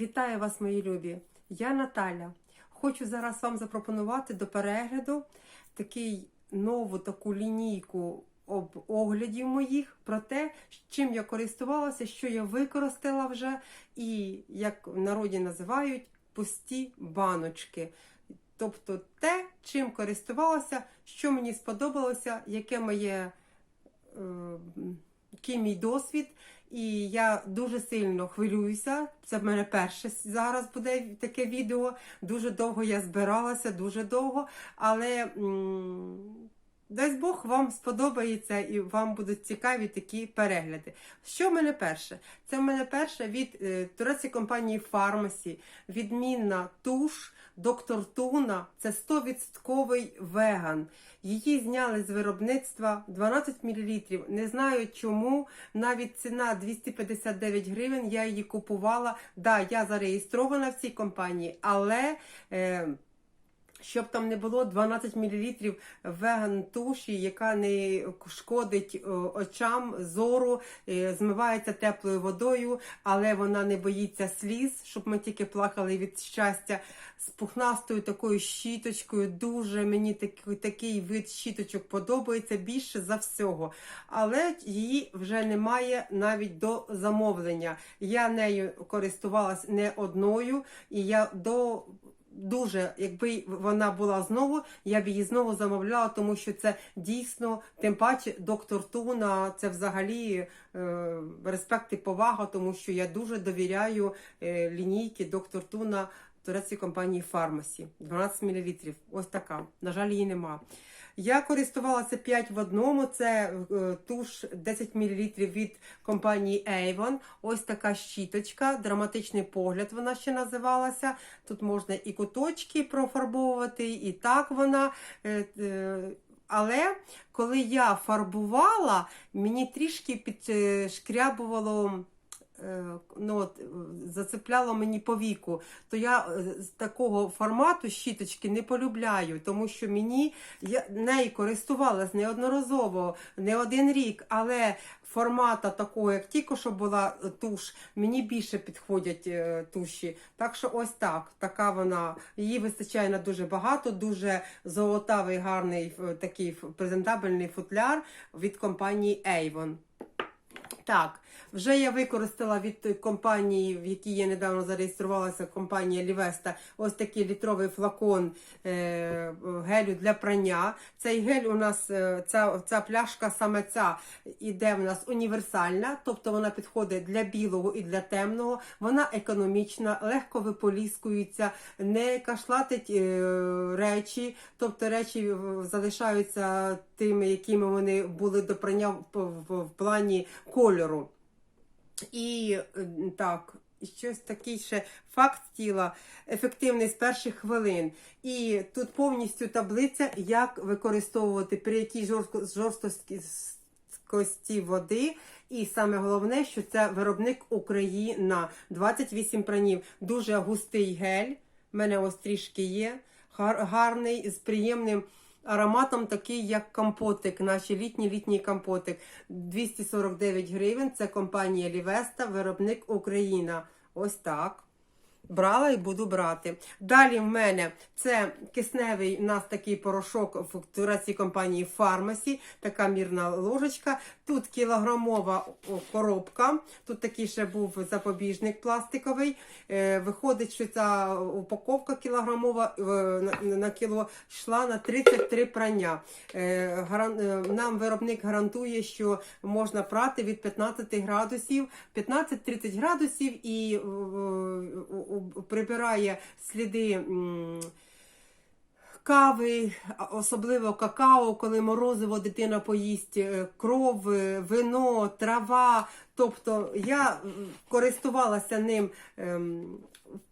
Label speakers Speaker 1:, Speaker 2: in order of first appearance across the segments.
Speaker 1: Вітаю вас, мої любі! Я Наталя. Хочу зараз вам запропонувати до перегляду такий нову таку лінійку об оглядів моїх про те, чим я користувалася, що я використала вже, і як в народі називають пусті баночки. Тобто те, чим користувалася, що мені сподобалося, яке моє е, який мій досвід. І я дуже сильно хвилююся. Це в мене перше зараз буде таке відео. Дуже довго я збиралася, дуже довго. Але м, дасть Бог вам сподобається і вам будуть цікаві такі перегляди. Що в мене перше? Це в мене перше від е, турецької компанії Pharmacy, відмінна туш. Доктор Туна це 100% веган. Її зняли з виробництва 12 мл. Не знаю чому. Навіть ціна 259 гривень. Я її купувала. Да, я зареєстрована в цій компанії, але. Е, щоб там не було 12 мл веган туші, яка не шкодить е, очам, зору, е, змивається теплою водою, але вона не боїться сліз, щоб ми тільки плакали від щастя. З пухнастою такою щіточкою. Дуже мені такий, такий вид щіточок подобається більше за всього. Але її вже немає навіть до замовлення. Я нею користувалась не одною, і я до дуже, якби вона була знову, я б її знову замовляла, тому що це дійсно, тим паче, доктор Туна, це взагалі е, респект і повага, тому що я дуже довіряю е, лінійки доктор Туна турецької компанії Фармасі. 12 мл. Ось така. На жаль, її нема. Я користувалася 5 в одному. Це е, туш 10 мл від компанії Avon. Ось така щіточка, драматичний погляд вона ще називалася. Тут можна і куточки профарбовувати, і так вона. Е, е, але коли я фарбувала, мені трішки підшкрябувало. Е, Ну, от, е, зацепляло мені по віку, то я е, з такого формату щіточки не полюбляю, тому що мені я нею користувалась неодноразово, не один рік, але формата такого, як тільки що була туш, мені більше підходять туші. Так що ось так, така вона. Її вистачає на дуже багато, дуже золотавий, гарний такий презентабельний футляр від компанії Avon. Так, вже я використала від компанії, в якій я недавно зареєструвалася, компанія Лівеста, ось такий літровий флакон е, гелю для прання. Цей гель у нас, е, ця, ця пляшка, саме ця іде в нас універсальна, тобто вона підходить для білого і для темного. Вона економічна, легко виполіскується, не кашлатить е, речі, тобто речі залишаються тими, якими вони були до прання в плані кольору. І так, щось такий ще факт тіла, ефективний з перших хвилин. І тут повністю таблиця, як використовувати при якій жорстко- жорсткості води. І саме головне, що це виробник Україна. 28 пранів. Дуже густий гель. У мене ось трішки є. Гарний, з приємним ароматом, такий як компотик, наші літній літній компотик. 249 гривень. Це компанія Лівеста, виробник Україна. Ось так. Брала і буду брати. Далі в мене це кисневий у нас такий порошок в турецькій компанії Pharmacy, така мірна ложечка. Тут кілограмова коробка. Тут такий ще був запобіжник пластиковий. Е, виходить, що ця упаковка кілограмова е, на, кіло йшла на 33 прання. Е, нам виробник гарантує, що можна прати від 15 градусів, 15-30 градусів і прибирає сліди. Кави, особливо какао, коли морозиво дитина поїсть, е, кров, е, вино, трава. Тобто я користувалася ним ем,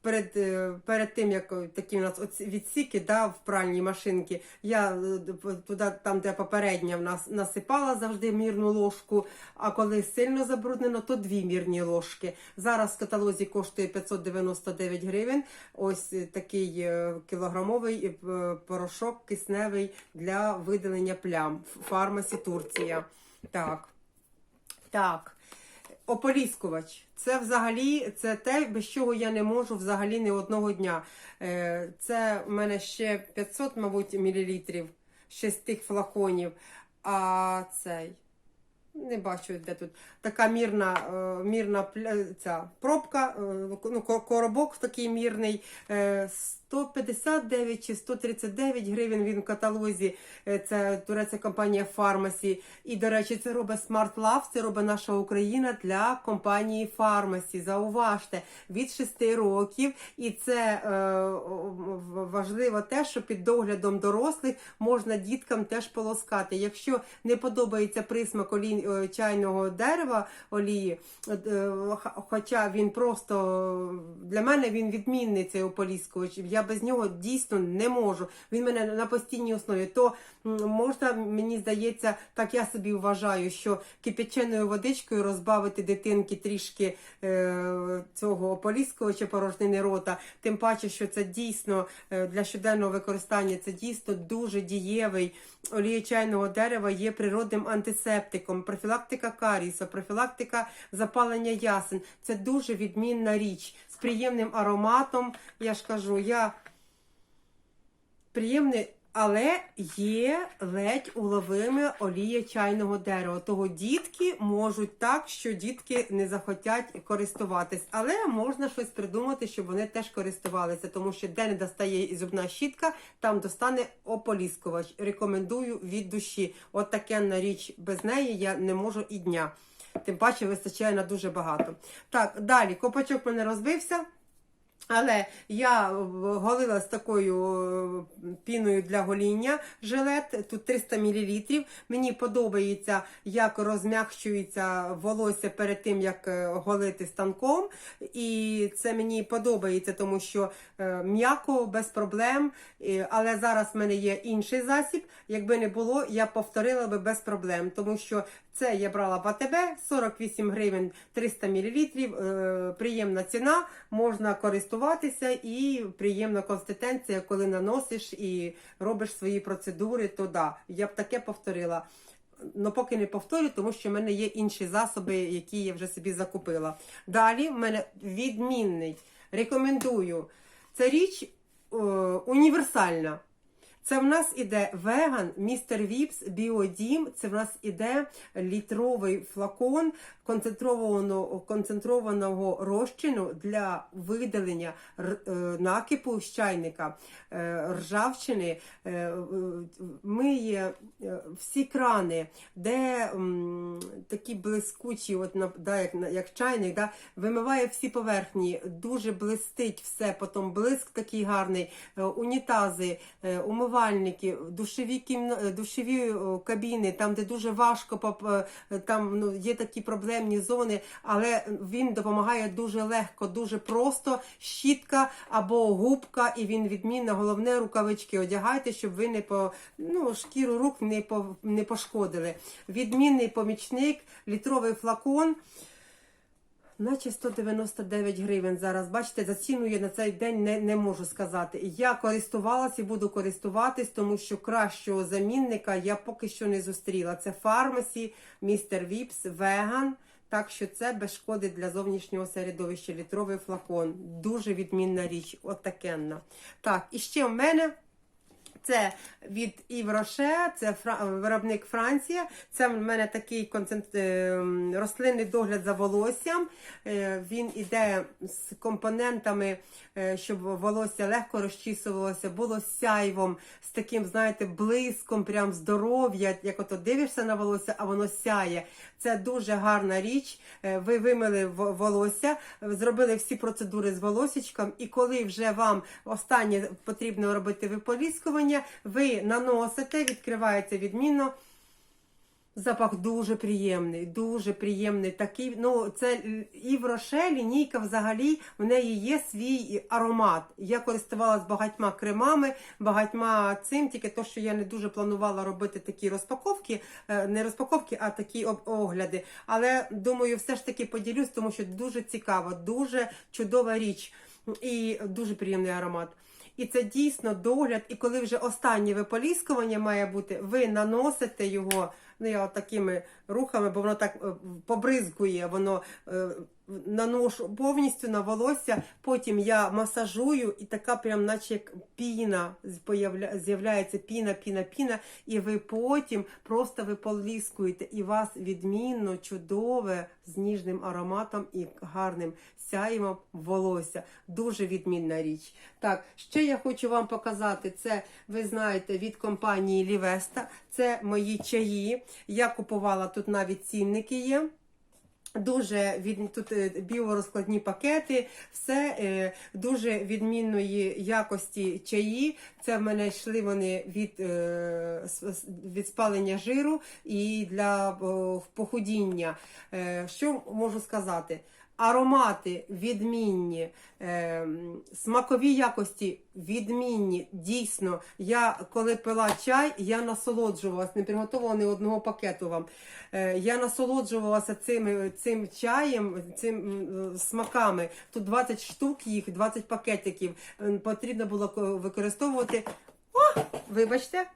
Speaker 1: перед, е, перед тим, як е, такі у нас відсіки да, в пральній машинці. Я е, туди, там, де попередня в нас насипала завжди мірну ложку, а коли сильно забруднено, то дві мірні ложки. Зараз в каталозі коштує 599 гривень. Ось такий кілограмовий порошок кисневий для видалення плям. Фармасі Турція. Так. Так. Ополіскувач. Це взагалі це те, без чого я не можу взагалі ні одного дня. Е, Це в мене ще 500, мабуть, мілілітрів, ще з тих флаконів. А цей. Не бачу, де тут така мірна, е, мірна ця пробка, е, ну, коробок такий мірний. 159 чи 139 гривень він в каталозі. Е, Це турецька компанія Pharmacy. І, до речі, це робить Smart Love, це робить наша Україна для компанії Pharmacy. Зауважте, від 6 років. І це е, важливо те, що під доглядом дорослих можна діткам теж полоскати. Якщо не подобається присмак олій, е, чайного дерева олії, е, хоча він просто для мене він відмінний цей ополіскувач. Я без нього дійсно не можу. Він мене на постійній основі. То можна, мені здається, так я собі вважаю, що кипяченою водичкою розбавити дитинки трішки е, цього ополіскувача порожнини рота. Тим паче, що це дійсно е, для щоденного використання це дійсно дуже дієвий. Олія чайного дерева є природним антисептиком, профілактика каріса, профілактика запалення ясен. Це дуже відмінна річ з приємним ароматом. Я ж кажу, я приємний, але є ледь уловиме олія чайного дерева. Того дітки можуть так, що дітки не захотять користуватись. Але можна щось придумати, щоб вони теж користувалися, тому що де не достає зубна щітка, там достане ополіскувач. Рекомендую від душі. От таке на річ без неї я не можу і дня. Тим паче вистачає на дуже багато. Так, далі копачок мене розбився. Але я е, голила з такою е, піною для гоління жилет, тут 300 мл. Мені подобається, як розм'якчується волосся перед тим, як е, голити станком. І це мені подобається, тому що м'яко, без проблем. Але зараз в мене є інший засіб. Якби не було, я повторила би без проблем, тому що це я брала в АТБ 48 гривень 300 мл. Приємна ціна, можна користуватися і приємна консистенція, коли наносиш і робиш свої процедури, то да, я б таке повторила. Ну, поки не повторю, тому що в мене є інші засоби, які я вже собі закупила. Далі в мене відмінний. Рекомендую. Це річ е, універсальна. Це в нас іде веган, містер Віпс, біодім. Це в нас іде літровий флакон концентрованого, концентрованого розчину для видалення е, накипу з чайника, е, ржавчини. Е, е, Миє всі крани, де такі блискучі, от, да, як, як чайник, да, вимиває всі поверхні, дуже блистить все, потім блиск такий гарний, унітази, е, умивальники, душові, кімна... е, душові кабіни, там, де дуже важко, е, там ну, є такі проблемні зони, але він допомагає дуже легко, дуже просто, щітка або губка, і він відмінно, головне рукавички одягайте, щоб ви не по ну, шкіру рук не, по, не пошкодили. Відмінний помічник, літровий флакон. Наче 199 гривень зараз. Бачите, за ціну я на цей день не, не можу сказати. Я користувалася і буду користуватись, тому що кращого замінника я поки що не зустріла. Це фармасі, містер Віпс, веган. Так що це без шкоди для зовнішнього середовища. Літровий флакон. Дуже відмінна річ. Отакенна. Так, і ще в мене. Це від Ів Роше, це виробник Франція. Це в мене такий концент... е, рослинний догляд за волоссям. Е, Він іде з компонентами, е, щоб волосся легко розчісувалося, було сяйвом, з таким, знаєте, блиском, прям здоров'я. Як ото дивишся на волосся, а воно сяє. Це дуже гарна річ. Ви вимили волосся, зробили всі процедури з волосічком, і коли вже вам останнє потрібно робити виполіскування, ви наносите, відкривається відмінно. Запах дуже приємний, дуже приємний. Такий, ну це і в Роше лінійка взагалі в неї є свій аромат. Я користувалася багатьма кремами, багатьма цим, тільки то, що я не дуже планувала робити такі розпаковки, е, не розпаковки, а такі огляди. Але думаю, все ж таки поділюсь, тому що дуже цікаво, дуже чудова річ і дуже приємний аромат. І це дійсно догляд. І коли вже останнє виполіскування має бути, ви наносите його. Ну, я от такими рухами, бо воно так е, побризкує, воно е, наношу повністю на волосся. Потім я масажую, і така прям, наче як піна з'являється піна, піна, піна. І ви потім просто ви поліскуєте, і вас відмінно чудове з ніжним ароматом і гарним сяєм волосся. Дуже відмінна річ. Так, ще я хочу вам показати це. Ви знаєте, від компанії Лівеста. Це мої чаї. Я купувала тут навіть цінники є. Дуже від тут е, біорозкладні пакети, все е, дуже відмінної якості чаї. Це в мене йшли вони від, е, від спалення жиру і для о, похудіння. Е, що можу сказати? Аромати відмінні, е, смакові якості відмінні. Дійсно, я коли пила чай, я насолоджувалась, не приготувала ні одного пакету вам. Е, я насолоджувалася цим, цим чаєм, цим смаками. Тут 20 штук їх, 20 пакетиків. Потрібно було використовувати. О, вибачте,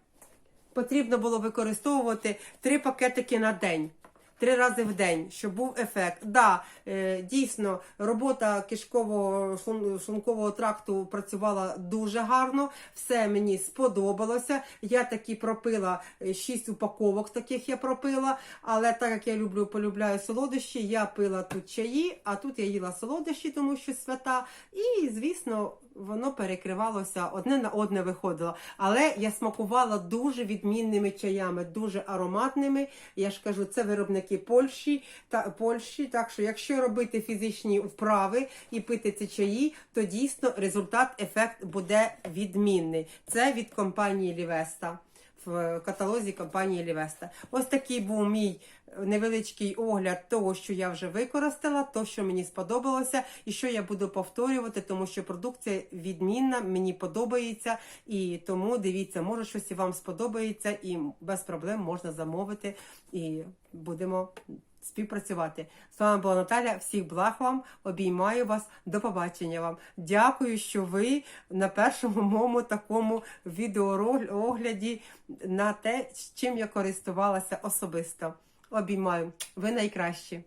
Speaker 1: потрібно було використовувати три пакетики на день. Три рази в день, щоб був ефект. Да, е, дійсно, робота кишкового шлункового тракту працювала дуже гарно. Все мені сподобалося. Я таки пропила е, шість упаковок, таких я пропила. Але так як я люблю, полюбляю солодощі, я пила тут чаї, а тут я їла солодощі, тому що свята. І, звісно, воно перекривалося, одне на одне виходило. Але я смакувала дуже відмінними чаями, дуже ароматними. Я ж кажу, це виробники Польщі та Польщі. Так що, якщо робити фізичні вправи і пити ці чаї, то дійсно результат, ефект буде відмінний. Це від компанії Лівеста. В каталозі компанії Лівеста. Ось такий був мій невеличкий огляд того, що я вже використала, то, що мені сподобалося, і що я буду повторювати, тому що продукція відмінна, мені подобається. І тому дивіться, може щось і вам сподобається, і без проблем можна замовити. І будемо співпрацювати. З вами була Наталя. Всіх благ вам, обіймаю вас, до побачення вам. Дякую, що ви на першому моєму такому відеоогляді на те, чим я користувалася особисто. Обіймаю. Ви найкращі.